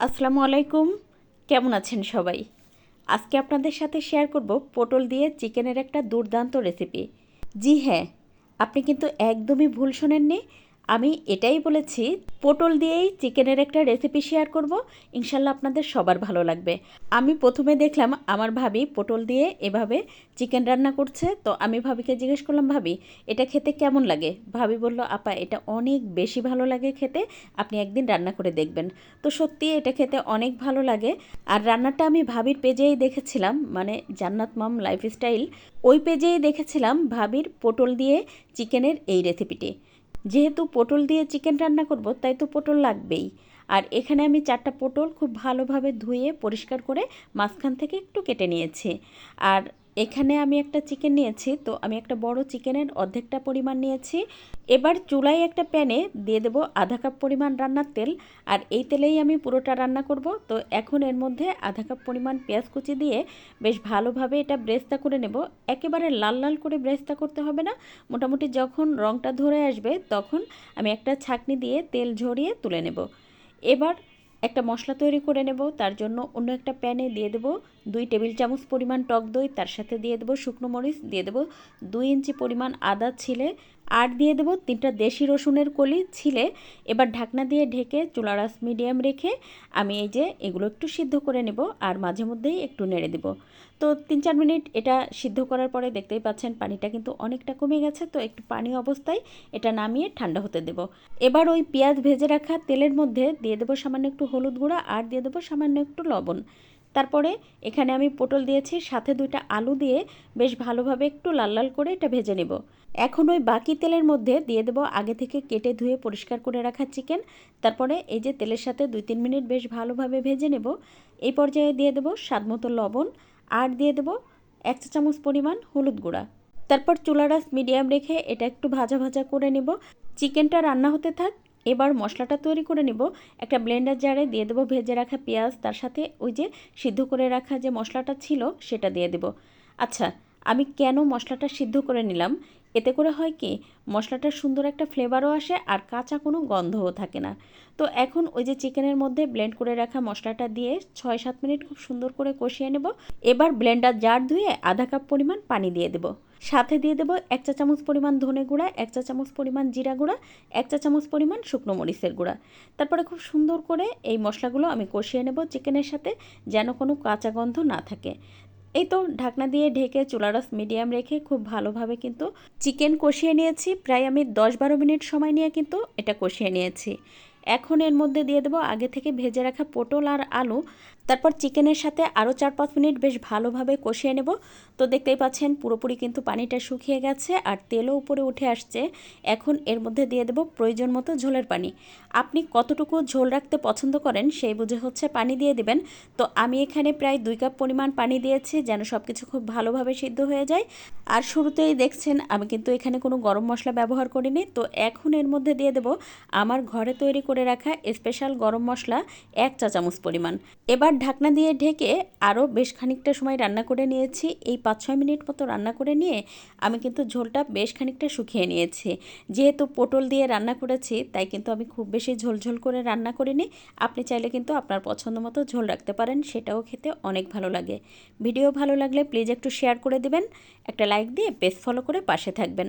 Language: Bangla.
আসসালামু আলাইকুম। কেমন আছেন সবাই? আজকে আপনাদের সাথে শেয়ার করব পটল দিয়ে চিকেনের একটা দুর্দান্ত রেসিপি জি হ্যাঁ আপনি কিন্তু একদমই ভুল শোনেননি। আমি এটাই বলেছি, পটল দিয়েই চিকেনের একটা রেসিপি শেয়ার করব। ইনশাল্লাহ আপনাদের সবার ভালো লাগবে। আমি প্রথমে দেখলাম আমার ভাবি পটল দিয়ে এভাবে চিকেন রান্না করছে। তো আমি ভাবিকে জিজ্ঞেস করলাম, ভাবি, এটা খেতে কেমন লাগে? ভাবি বলল, আপা, এটা অনেক বেশি ভালো লাগে খেতে। আপনি একদিন রান্না করে দেখবেন। তো সত্যি এটা খেতে অনেক ভালো লাগে। আর রান্নাটা আমি ভাবির পেজেই দেখেছিলাম মানে জান্নাত মাম লাইফস্টাইল ওই পেজেই দেখেছিলাম ভাবির পটল দিয়ে চিকেনের এই রেসিপিটি যেহেতু পটল দিয়ে চিকেন রান্না করব, তাই তো পটল লাগবেই। আর এখানে আমি চারটা পটল খুব ভালোভাবে ধুয়ে পরিষ্কার করে মাঝখান থেকে একটু কেটে নিয়েছি। আর এখানে আমি একটা চিকেন নিয়েছি, তো আমি একটা বড় চিকেনের অর্ধেকটা পরিমাণ নিয়েছি। এবার চুলায় একটা প্যানে দিয়ে দেবো আধা কাপ পরিমাণ রান্নার তেল, আর এই তেলেই আমি পুরোটা রান্না করব। তো এখন এর মধ্যে আধা কাপ পরিমাণ পেঁয়াজ কুচি দিয়ে বেশ ভালোভাবে এটা ব্রেস্তা করে নেব। একেবারে লাল লাল করে ব্রেস্তা করতে হবে না, মোটামুটি যখন রঙটা ধরে আসবে তখন আমি একটা ছাকনি দিয়ে তেল ঝরিয়ে তুলে নেব। এবার একটা মশলা তৈরি করে নেব, তার জন্য অন্য একটা প্যানে দিয়ে দেবো দুই টেবিল চামচ পরিমাণ টক দই, তার সাথে দিয়ে দেবো শুকনো মরিচ, দিয়ে দেবো দুই ইঞ্চি পরিমাণ আদা ছিলে আর দিয়ে দেবো তিনটা দেশি রসুনের কলি ছিলে। এবার ঢাকনা দিয়ে ঢেকে চুলারাস মিডিয়াম রেখে আমি এই যে এগুলো একটু সিদ্ধ করে নেব আর মাঝে মধ্যেই একটু নেড়ে দেবো। তো তিন চার মিনিট এটা সিদ্ধ করার পরে দেখতেই পাচ্ছেন পানিটা কিন্তু অনেকটা কমে গেছে, তো একটু পানি অবস্থায় এটা নামিয়ে ঠান্ডা হতে দেব। এবার ওই পেঁয়াজ ভেজে রাখা তেলের মধ্যে দিয়ে দেবো সামান্য একটু হলুদ গুঁড়া আর দিয়ে দেবো সামান্য একটু লবণ। তারপরে এখানে আমি পটল দিয়েছি, সাথে দুইটা আলু দিয়ে বেশ ভালোভাবে একটু লাল লাল করে এটা ভেজে নেব। এখন ওই বাকি তেলের মধ্যে দিয়ে দেবো আগে থেকে কেটে ধুয়ে পরিষ্কার করে রাখা চিকেন। তারপরে এই যে তেলের সাথে দুই তিন মিনিট বেশ ভালোভাবে ভেজে নেব। এই পর্যায়ে দিয়ে দেবো স্বাদ মতো লবণ আর দিয়ে দেবো এক চা চামচ পরিমাণ হলুদ গুঁড়া। তারপর চুলারাস মিডিয়াম রেখে এটা একটু ভাজা ভাজা করে নেব। চিকেনটা রান্না হতে থাক এবার মশলাটা তৈরি করে নেব। একটা ব্লেন্ডার জারে দিয়ে দেবো, ভেজে রাখা পেঁয়াজ, তার সাথে ওই যে সিদ্ধ করে রাখা যে মশলাটা ছিল সেটা দিয়ে দেব। আচ্ছা আমি কেন মশলাটা সিদ্ধ করে নিলাম? এতে করে হয় কি, মশলাটার সুন্দর একটা ফ্লেভারও আসে আর কাঁচা কোনো গন্ধও থাকে না। তো এখন ওই যে চিকেনের মধ্যে ব্লেন্ড করে রাখা মশলাটা দিয়ে ছয় সাত মিনিট খুব সুন্দর করে কষিয়ে নেব। এবার ব্লেন্ডার জার ধুয়ে আধা কাপ পরিমাণ পানি দিয়ে দেবো। সাথে দিয়ে দেবো এক চা চামচ পরিমাণ ধনে গুঁড়া, এক চা চামচ পরিমাণ জিরা গুঁড়া, এক চা চামচ পরিমাণ শুকনো মরিচের গুঁড়া। তারপরে খুব সুন্দর করে এই মশলাগুলো আমি কষিয়ে নেব চিকেনের সাথে যেন কোনো কাঁচা গন্ধ না থাকে। এই তো ঢাকনা দিয়ে ঢেকে চুলারস মিডিয়াম রেখে খুব ভালোভাবে কিন্তু চিকেন কষিয়ে নিয়েছি। প্রায় আমি দশ বারো মিনিট সময় নিয়ে কিন্তু এটা কষিয়ে নিয়েছি। এখন এর মধ্যে দিয়ে দেবো আগে থেকে ভেজে রাখা পটল আর আলু। তারপর চিকেনের সাথে আরও চার পাঁচ মিনিট বেশ ভালোভাবে কষিয়ে নেব। তো দেখতেই পাচ্ছেন পুরোপুরি কিন্তু পানিটা শুকিয়ে গেছে আর তেলও উপরে উঠে আসছে। এখন এর মধ্যে দিয়ে দেব প্রয়োজন মতো ঝোলের পানি। আপনি কতটুকু ঝোল রাখতে পছন্দ করেন সেই বুঝে হচ্ছে পানি দিয়ে দিবেন। তো আমি এখানে প্রায় দুই কাপ পরিমাণ পানি দিয়েছি যেন সব কিছু খুব ভালোভাবে সিদ্ধ হয়ে যায়। আর শুরুতেই দেখছেন আমি কিন্তু এখানে কোনো গরম মশলা ব্যবহার করিনি। তো এখন এর মধ্যে দিয়ে দেব আমার ঘরে তৈরি করে রাখা স্পেশাল গরম মশলা এক চা চামচ পরিমাণ। এবার ঢাকনা দিয়ে ঢেকে আরও বেশ খানিকটা সময় রান্না করে নিয়েছি। এই পাঁচ ছয় মিনিট মতো রান্না করে নিয়ে আমি কিন্তু ঝোলটা বেশ খানিকটা শুকিয়ে নিয়েছি। যেহেতু পটল দিয়ে রান্না করেছি, তাই কিন্তু আমি খুব বেশি ঝোলঝোল করে রান্না করিনি। আপনি চাইলে কিন্তু আপনার পছন্দ মতো ঝোল রাখতে পারেন, সেটাও খেতে অনেক ভালো লাগে। ভিডিও ভালো লাগলে প্লিজ একটু শেয়ার করে দেবেন। একটা লাইক দিয়ে পেজ ফলো করে পাশে থাকবেন।